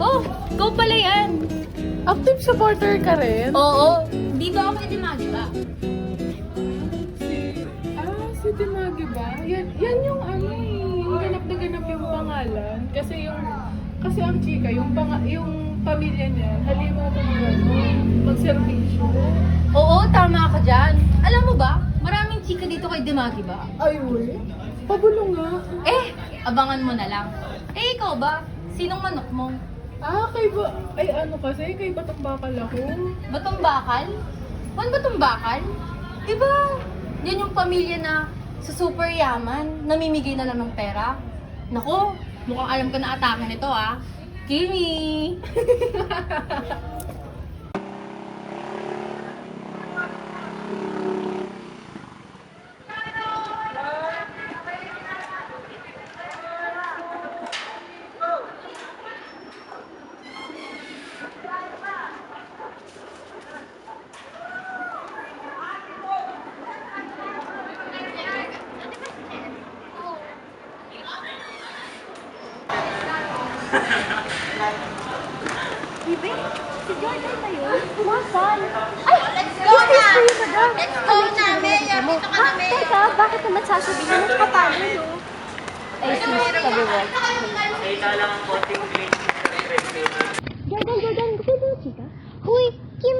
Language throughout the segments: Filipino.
Oh, go pala yan. Active supporter ka rin? Oo. Di ba ako si Dimagi? Ah, si Dimagi ba? Yan, yan yung ano eh. Yung ganap na ganap yung pangalan. Kasi yung, kasi ang chika, yung, pang, yung pamilya niya, halima talaga mag-servisyo. Oo, tama ka dyan. Alam mo ba, maraming chika dito kay Dimagi ba? Ay, wala. Pabulong nga. Eh, abangan mo na lang. Eh, ikaw ba? Sinong manok mo? Ah, kay ba, ay ano kasi, kay Batang Bakal ako. Batong bakal? Juan Batong bakal? Diba, yan yung pamilya na sa super yaman, namimigay na lang ng pera. Nako, mukhang alam ka na atake nito ah. Kimi! Bibi, si Jordan na yun? Nasaan? Ay, let's go na! Let's go na, Mayor. Dito ka na, Ah, Mayor. teka, bakit naman sasabihin mo ka paano, no? Ay, sis, sabi mo. Jordan, Jordan, gusto mo yung chika? Huy, Kim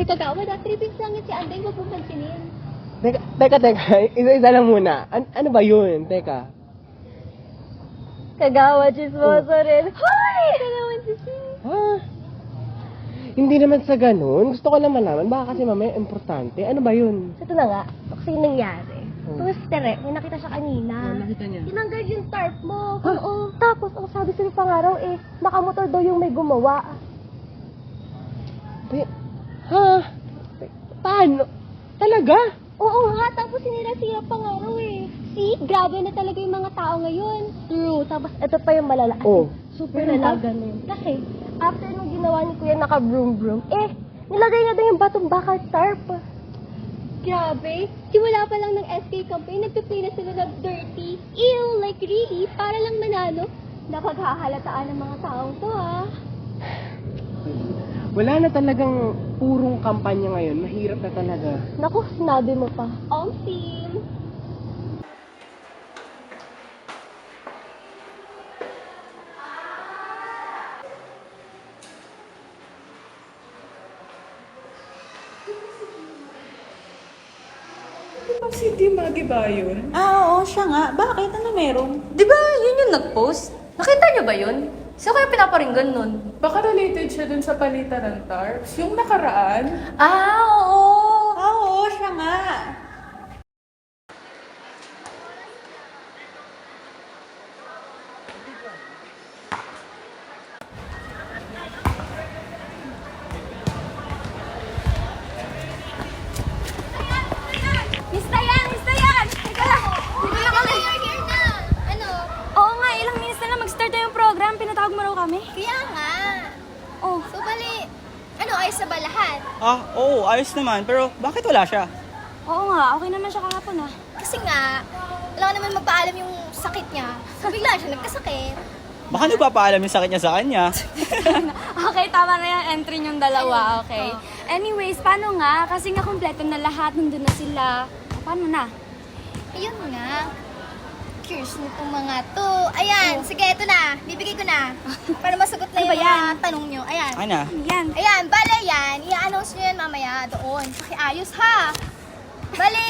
Sorry, kagawa na. Tripping lang yan si Anday, huwag mong pansinin. Teka, teka, teka. Isa-isa lang muna. An- ano ba yun? Teka. Kagawa, chismoso rin. Hoy! Kagawa si sis. Ha? Hindi naman sa ganun. Gusto ko lang malaman. Baka kasi mamaya importante. Ano ba yun? Ito na nga, kasi yung nangyari. Oh. Twister eh, may nakita siya kanina. nakita niya. Tinanggal yung tarp mo. Oo. Tapos, ang sabi sa pangaraw eh, nakamotor daw yung may gumawa. Te- ha? Paano? Talaga? Oo nga, tapos sinira-sira pangaraw eh. See, grabe na talaga yung mga tao ngayon. True. Tapos, ito pa yung malala. Oh. Super lalaga na yun. Kasi, after nung ginawa ni Kuya naka-broom-broom, eh, nilagay na daw yung batong bakal tarp. Grabe. Simula pa lang ng SK campaign, nagpiplay na sila ng dirty. Ew, like really? Para lang manalo. Napaghahalataan ng mga taong to, ha? Wala na talagang purong kampanya ngayon. Mahirap na talaga. Naku, sinabi mo pa. Di ba si Timagi ba yun? Ah, oo, siya nga. Bakit? Ano meron? Di ba yun yung nag-post? Nakita niyo ba yun? Sino kaya pinaparinggan nun? Baka related siya dun sa palitan ng tarps. Yung nakaraan, Ah, oo! Ah, oo, siya nga. Miss Dayan! Miss Dayan! Teka lang! Dito na kami! Here na. Ano? Oo nga, ilang minutes na lang mag-start na yung program. Pinatawag mo raw kami. Kaya nga. Oh, So, bali, ano, ayos na ba lahat? Ah, oo, ayos naman. Pero bakit wala siya? oo nga. Okay naman siya kahapon ah. Kasi nga, wala ko naman magpaalam yung sakit niya. So, bigla siya nagkasakit. Baka nagpapaalam yung sakit niya sa kanya. okay, tama na yung entry niyong dalawa, okay? Anyways, paano nga? Kasi nga kompleto na lahat, nandun na sila. Paano na? Ayun nga. Curious nitong mga to. Ayan, sige, ito na. Bibigay ko na. Para masagot na Ano yung ba yan? mga tanong nyo. Ayan. Ana? Yan. Ayan, bale yan. I-announce nyo yan mamaya doon. Pakiayos ha. Bale,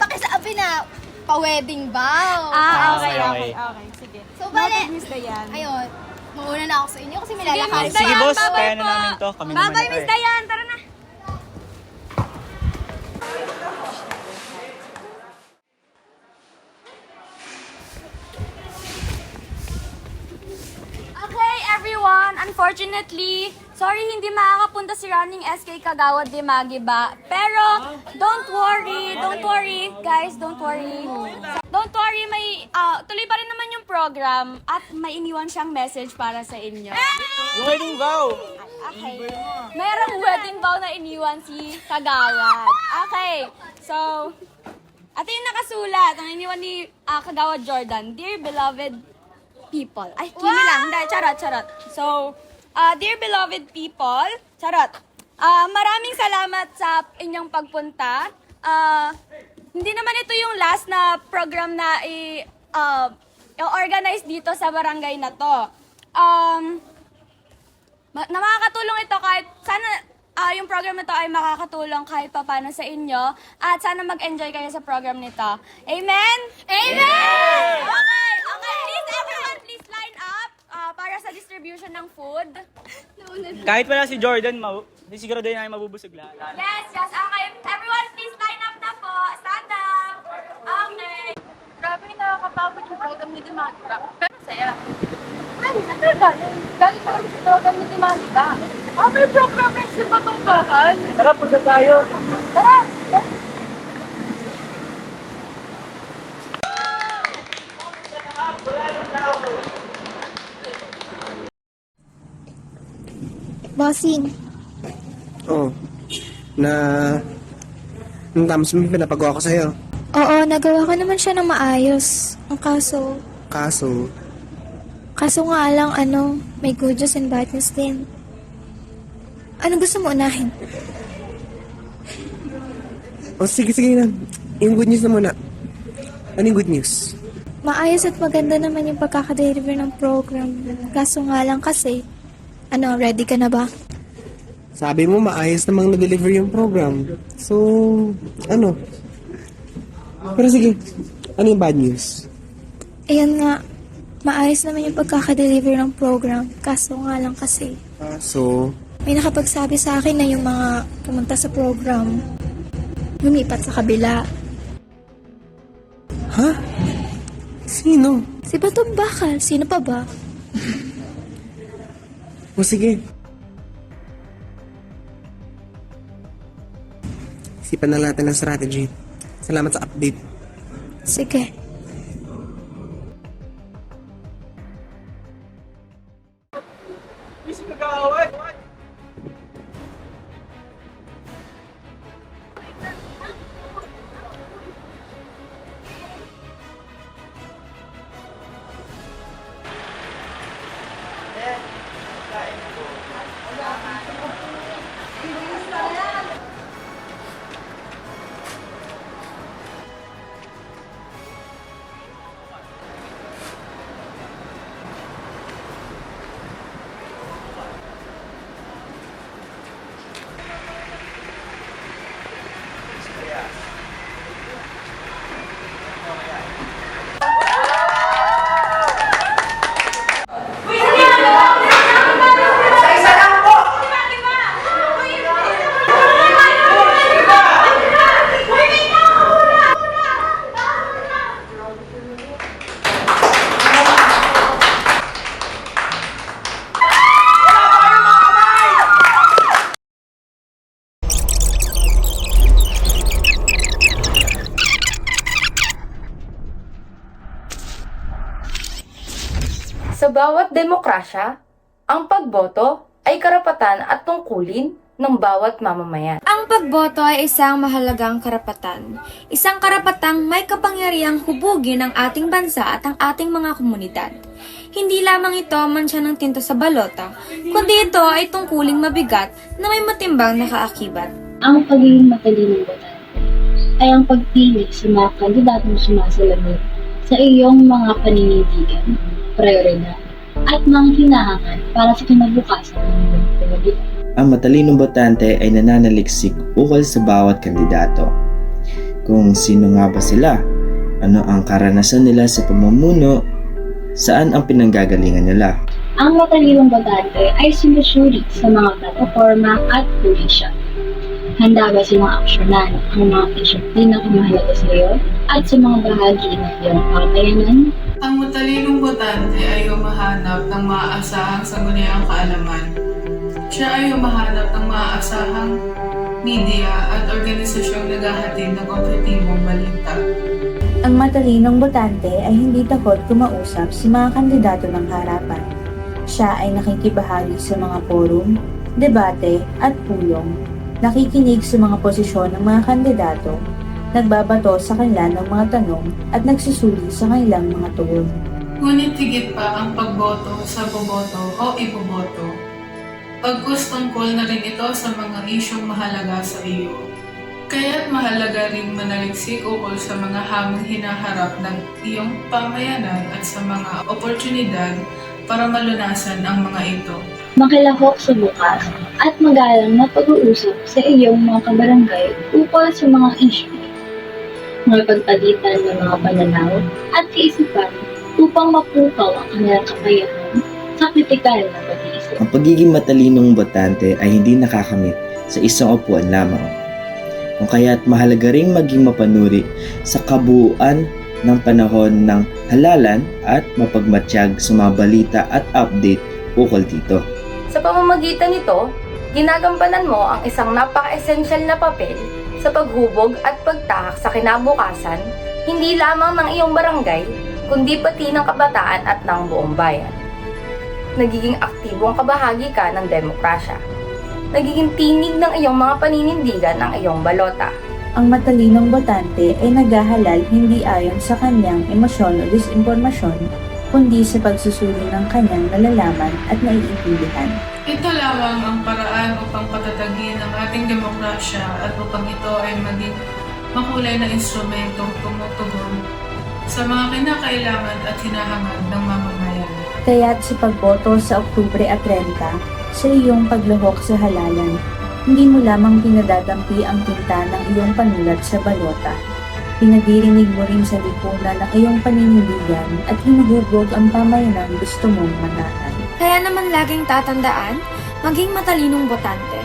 pakisabi na, pa-wedding vow. Ah, okay, okay. okay. Sige. So, bale, Miss Dayan. ayun. Mauna na ako sa inyo kasi may Sige, lalakad. Miss Sige, Dayan, boss. bye-bye Kaya na po. namin to. Kami naman Bye-bye, na Miss eh. Dayan. Tara na. Unfortunately, sorry hindi makakapunta si Running SK Kagawad de Magiba. Pero, don't worry, don't worry, guys, don't worry. Don't worry, may ah, tuloy pa rin naman yung program at may iniwan siyang message para sa inyo. Yung wedding vow! Okay. Merong wedding vow na iniwan si Kagawad. Okay. So, ito yung nakasulat. Ang iniwan ni ah, Kagawad Jordan. Dear beloved people. Ay, kimi lang. Dahil, charot, charot. So, Ah, dear beloved people, charot. Ah, maraming salamat sa inyong pagpunta. Ah, hindi naman ito yung last na program na i ah, i-organize dito sa barangay na to. Um, na makakatulong ito kahit sana ah, yung program na to ay makakatulong kahit papano sa inyo at sana mag-enjoy kayo sa program nito. Amen? Amen! Okay, okay. Please, everyone, please line up distribution ng food. Kahit wala si Jordan, ma- di siguro din namin mabubusog lahat. Yes, yes. Okay, everyone, please line up na po. Stand up. Okay. Grabe, nakakapagod yung program ni Dimagita. Pero saya. Ay, ano galing? Pa kami sa program ni Dimagita. Ah, may program rin si Patumbakan. Tara, punta tayo. Tara! Bossing, Oo. Oh, na... Nung tamos mo, pinapagawa ko sa'yo. oo, nagawa ko naman siya ng maayos. Ang kaso, Kaso, kaso nga lang ano, may good news and bad news din. Ano gusto mo unahin? oh sige, sige na. Yung good news na muna. Ano yung good news? Maayos at maganda naman yung pagkakadeliver ng program. Kaso nga lang kasi, ano, ready ka na ba? Sabi mo, maayos namang na-deliver yung program. So, ano? Pero sige, ano yung bad news? Ayan nga, maayos naman yung pagkakadeliver ng program. Kaso nga lang kasi, So, may nakapagsabi sa akin na yung mga pumunta sa program, lumipat sa kabila. ha? Sino? Si Batong Bakal, sino pa ba? O sige. Isipan na natin ng strategy. Salamat sa update. Sige. Demokrasya, ang pagboto ay karapatan at tungkulin ng bawat mamamayan. Ang pagboto ay isang mahalagang karapatan. Isang karapatang may kapangyarihang hubugin ang ating bansa at ang ating mga komunidad. Hindi lamang ito mansya ng tinta sa balota, kundi ito ay tungkuling mabigat na may matimbang na kaakibat. ang pagiging matalinong botante ay ang pagpili sa mga kandidatong sumasalamin sa iyong mga paninindigan, prioridad, at mga hinahangad para sa kinabukasan ng komunidad. ang matalinong botante ay nananaliksik ukol sa bawat kandidato. Kung sino nga ba sila, ano ang karanasan nila sa pamumuno, saan ang pinanggagalingan nila. Ang matalinong botante ay sinusuri sa mga plataforma at pulisya. Handa ba silang aksyonan ang mga isyong pinakamahalaga sa iyo at sa mga bahagi ng iyong pamayanan? Ang matalinong botante ay humahanap ng maaasahang sangguniang kaalaman. Siya ay humahanap ng maaasahang media at organisasyong naghahatid ng objektibong balita. Ang matalinong botante ay hindi takot kumausap sa mga kandidato ng harapan. Siya ay nakikibahagi sa mga forum, debate at pulong. Nakikinig sa mga posisyon ng mga kandidato, nagbabato sa kanila ng mga tanong at nagsusuli sa kanilang mga tugon. Ngunit higit pa ang pagboto sa boboto o iboboto. Pagkus tungkol na rin ito sa mga isyong mahalaga sa iyo. Kaya't mahalaga rin manaliksik ukol sa mga hamong hinaharap ng iyong pamayanan at sa mga oportunidad para malunasan ang mga ito. Makilahok sa bukas at magalang na pag-uusap sa iyong mga kabarangay ukol sa mga issue. Makipagpalitan ng mga pananaw at kaisipan upang mapukaw ang kanilang kakayahan sa kritikal na pag-iisip. Ang pagiging matalinong botante ay hindi nakakamit sa isang upuan lamang. Kung kaya't mahalaga ring maging mapanuri sa kabuuan ng panahon ng halalan at mapagmatsyag sa mga balita at update ukol dito. Sa pamamagitan nito, ginagampanan mo ang isang napaka-esensyal na papel sa paghubog at pagtahak sa kinabukasan, hindi lamang ng iyong barangay, kundi pati ng kabataan at ng buong bayan. Nagiging aktibong kabahagi ka ng demokrasya. Nagiging tinig ng iyong mga paninindigan ng iyong balota. Ang matalinong botante ay naghahalal hindi ayon sa kanyang emosyon o disinformasyon, kundi sa pagsusuri ng kanyang nalalaman at naiintindihan. Ito lamang ang paraan upang patatagin ang ating demokrasya at upang ito ay maging makulay na instrumentong tumutugon sa mga kinakailangan at hinahangad ng mamamayan. Kaya't sa pagboto sa Oktubre at 30, sa iyong paglahok sa halalan, hindi mo lamang pinadadampi ang tinta ng iyong panulat sa balota. Pinadirinig mo rin sa lipunan ng iyong paninindigan at hinuhubog ang pamayanang gusto mong manahan. Kaya naman laging tatandaan, maging matalinong botante.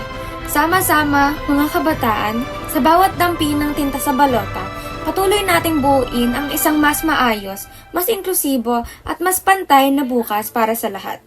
Sama-sama, mga kabataan, sa bawat dampi ng tinta sa balota, patuloy nating buuin ang isang mas maayos, mas inklusibo at mas pantay na bukas para sa lahat.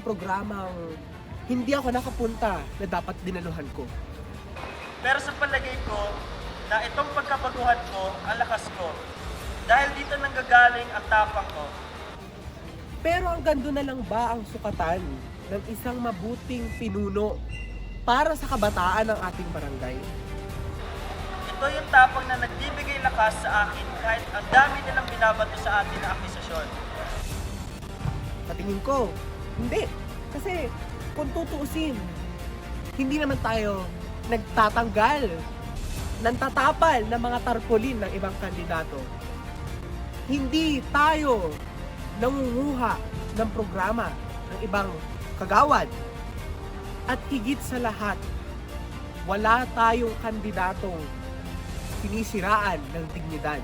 Ilang programang hindi ako nakapunta na dapat dinaluhan ko. Pero sa palagay ko, na itong pagkabaguhan ko, ang lakas ko. Dahil dito nanggagaling ang tapang ko. Pero ang gando na lang ba ang sukatan ng isang mabuting pinuno para sa kabataan ng ating barangay? Ito yung tapang na nagbibigay lakas sa akin kahit ang dami nilang binabato sa atin na akusasyon. Sa tingin ko, hindi. Kasi kung tutuusin, hindi naman tayo nagtatanggal ng tatapal ng mga tarpaulin ng ibang kandidato. Hindi tayo nangunguha ng programa ng ibang kagawad. At higit sa lahat, wala tayong kandidatong sinisiraan ng dignidad.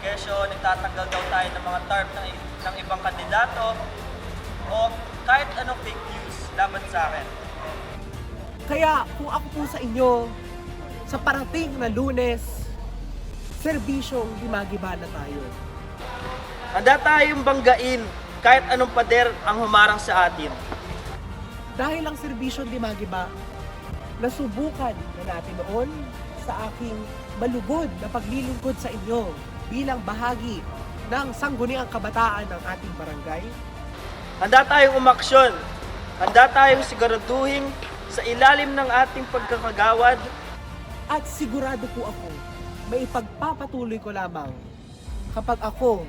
Kesyo, nagtatanggal daw tayo ng mga term ng, ng ibang kandidato o kahit anong fake news laban sa akin. Kaya kung ako po sa inyo, sa parating na lunes, serbisyong limagiba na tayo. Handa tayong banggain kahit anong pader ang humarang sa atin. Dahil ang serbisyong limagiba, nasubukan na natin noon sa aking malugod na paglilingkod sa inyo bilang bahagi ng sangguniang kabataan ng ating barangay. Handa tayong umaksyon. Handa tayong siguraduhin sa ilalim ng ating pagkakagawad At sigurado po ako, may ipagpapatuloy ko lamang kapag ako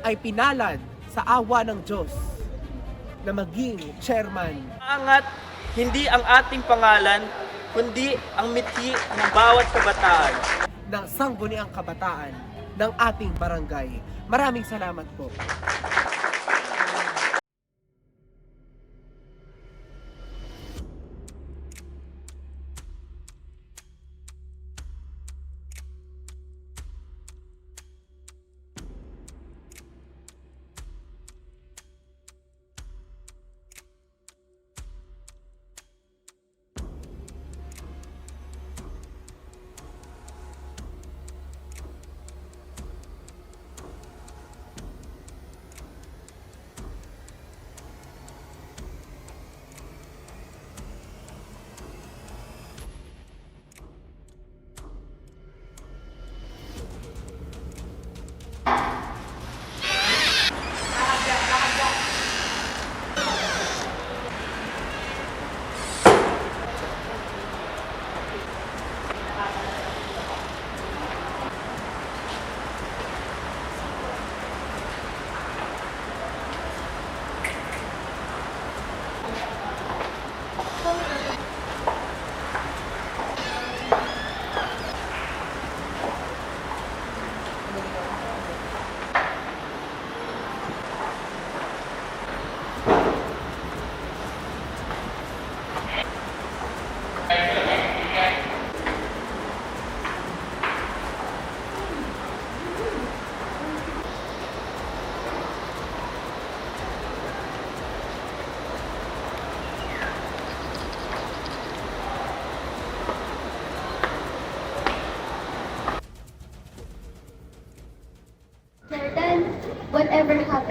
ay pinalad sa awa ng Diyos na maging chairman Angat hindi ang ating pangalan, kundi ang mithi ng bawat kabataan. ng sangguniang kabataan ng ating barangay. Maraming salamat po.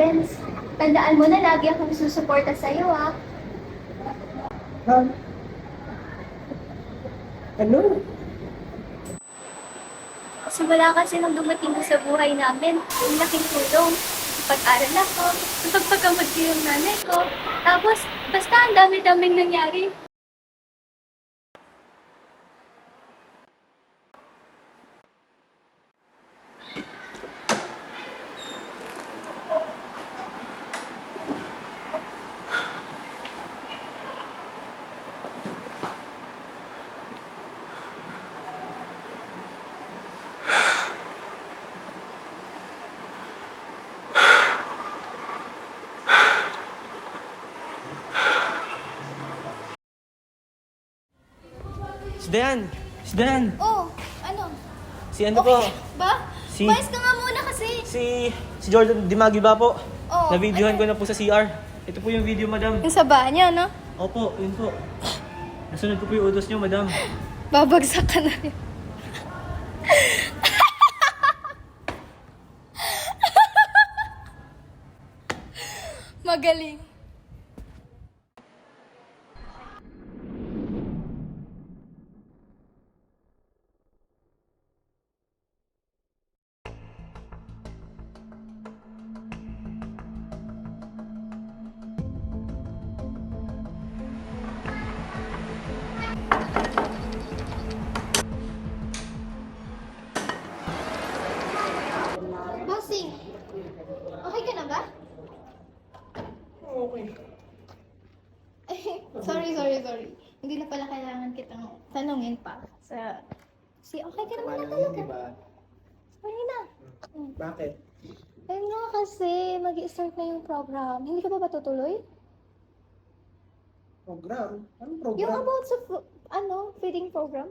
Happens, tandaan mo na lagi akong susuporta sa'yo, ha? Ha? Ano? Simula kasi nung dumating ko sa buhay namin, ang laking tulong. Pag-aral ako, pagpagkamot ko yung nanay ko. Tapos, basta ang dami-daming nangyari. Dayan! Si Dayan! Oh, ano? Si ano po? Ba? Si- Umayos ka nga muna kasi. Si... Si Jordan Dimagi ba po? Oo. Na-videohan ko na po sa CR. Ito po yung video, madam. Yung sa bahay niya, no? Opo, yun po. Nasunod ko po yung utos niyo, madam. Babagsak ka na rin. Magaling. Start na yung program. Hindi ka ba ba tutuloy? Program? Anong Yung program? about sa, ano, feeding program?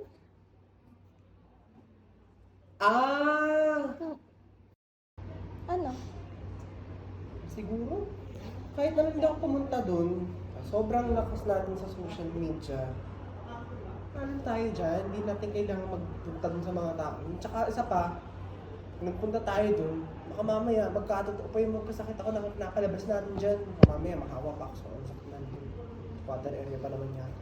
Ah! Ano? Siguro. Kahit naman hindi ako pumunta dun, sobrang lakas natin sa social media. Ano tayo dyan, hindi natin kailangan magpunta dun sa mga tao. Tsaka isa pa, nagpunta tayo dun, baka mamaya magkatotoo pa yung magkasakit ako na nakalabas natin dyan. Baka mamaya makawa pa ako sa ang sakit natin. Water area pa naman yata.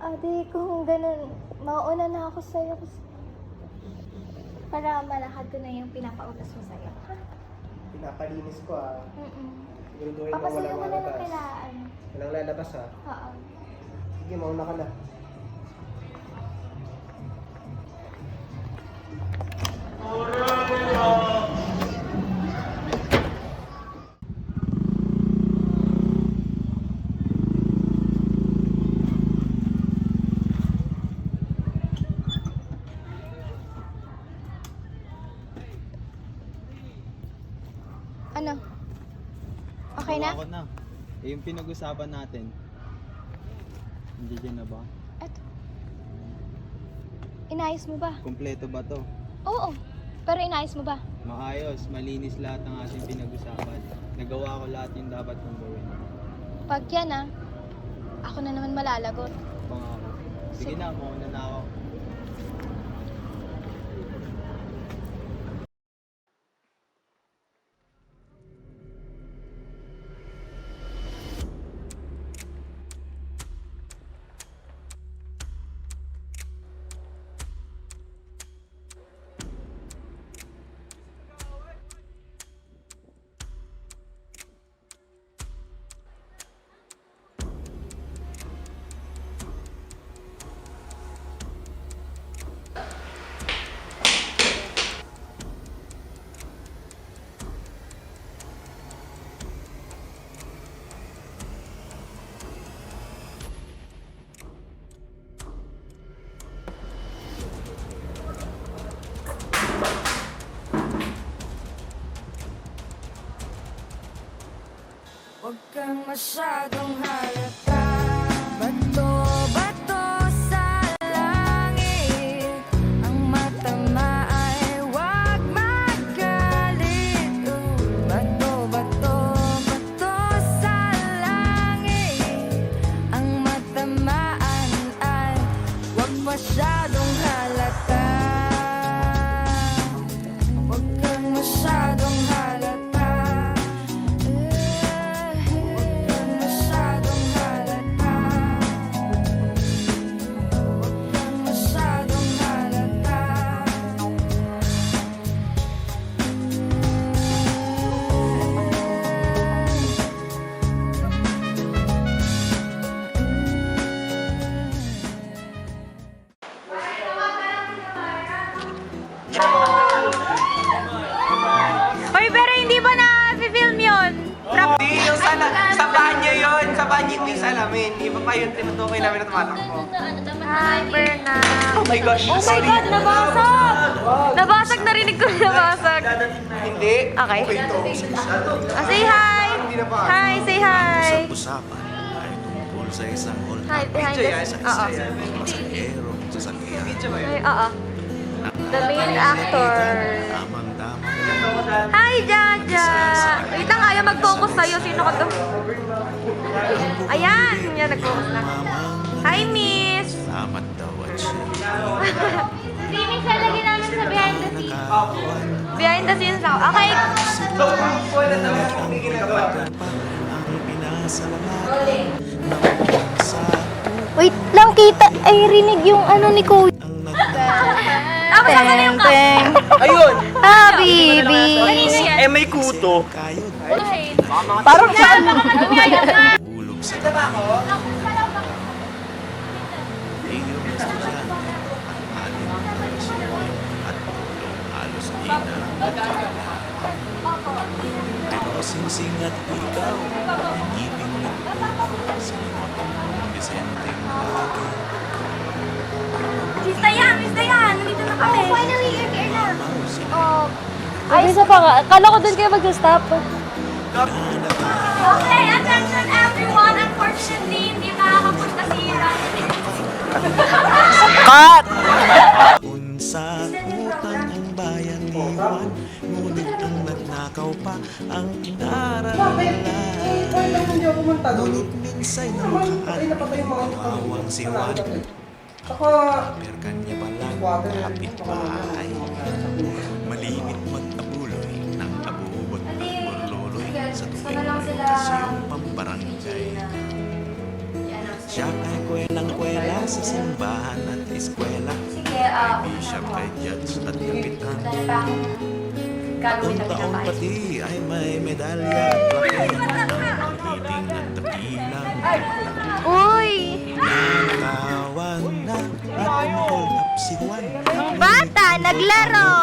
Ate, kung ganun, mauna na ako sa'yo kasi para malakad ko na yung pinapautas mo sa'yo. Ha? Pinapalinis ko ah. Mm-mm. Siguraduhin mo Papasuyo walang mo na lang lalabas. kailangan. Walang lalabas ah. Oo. Sige, mauna ka na. Ano? Okay na? Ako na. Eh, yung pinag-usapan natin. Hindi dyan na ba? Eto. Inayos mo ba? Kompleto ba to? Oo. Pero inayos mo ba? Maayos, malinis lahat ng ating pinag-usapan. Nagawa ko lahat yung dapat kong gawin. Pag yan ah, ako na naman malalagot. Pangako. Sige na, mauna na ako. Kang masyadong halata. Bato, Okay. Ah, say hi! Hi, say hi! usapan ay tungkol sa isang all Hi, behind yan? Oo. pasahero sasakyan. Video ba Ay, Oo. The main actor. Hi, Jaja! Wait lang, ayaw mag-focus sa'yo. Sino ka to? Ayan! Yan, nag-focus na. Hi, Miss! salamat daw at siya. Miss, lagi namin sa behind the scenes. Behind the scenes ako. Okay. So, wala naman kung may ginagawa. Sa Wait lang, kita. Ay, rinig yung ano ni Kuya. Ah, masama na yung kap. Ayun! Ah, baby. Eh, may kuto. Parang saan? ulog sa Kita ba ako? Pero singsing at ikaw, ngipin mo sa mga Vicenteng lagi. Miss Dayan, Miss Dayan. Nandito na kami. Oh, finally, you're here na. Oh. Ay, isa pa nga. Kala ko doon kayo mag-stop. Okay, attention everyone. Unfortunately, hindi makakapunta si Rani. Unsa utang ang Juan Ngunit ang nagnakaw pa ang inaralan Ngunit minsay na makaan Kawawang si Juan. Perkan niya palang kapit bahay. Malimit mag-abuloy Nang abubot ng burloloy Sa tuwing siyong pambarangay. siya ay kwelang-kwela sa simbahan at eskwela Ah. Kay bishop, kay judge at kapitan ng Taon-taon pati ay may medalya at plaque Hiting at tapilang Uy! Nakawan na at up si Juan Bata, naglaro!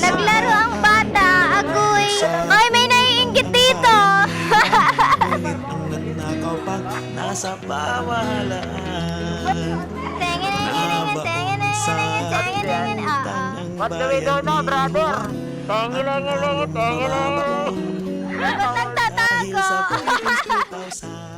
Naglaro ang bata, agoy! Ay, may naiingit dito! Ngunit ang nagnakaw pa nasa pamahalaan What do we do now, brother? Tangi lang lang, tangi lang lang. Huwag.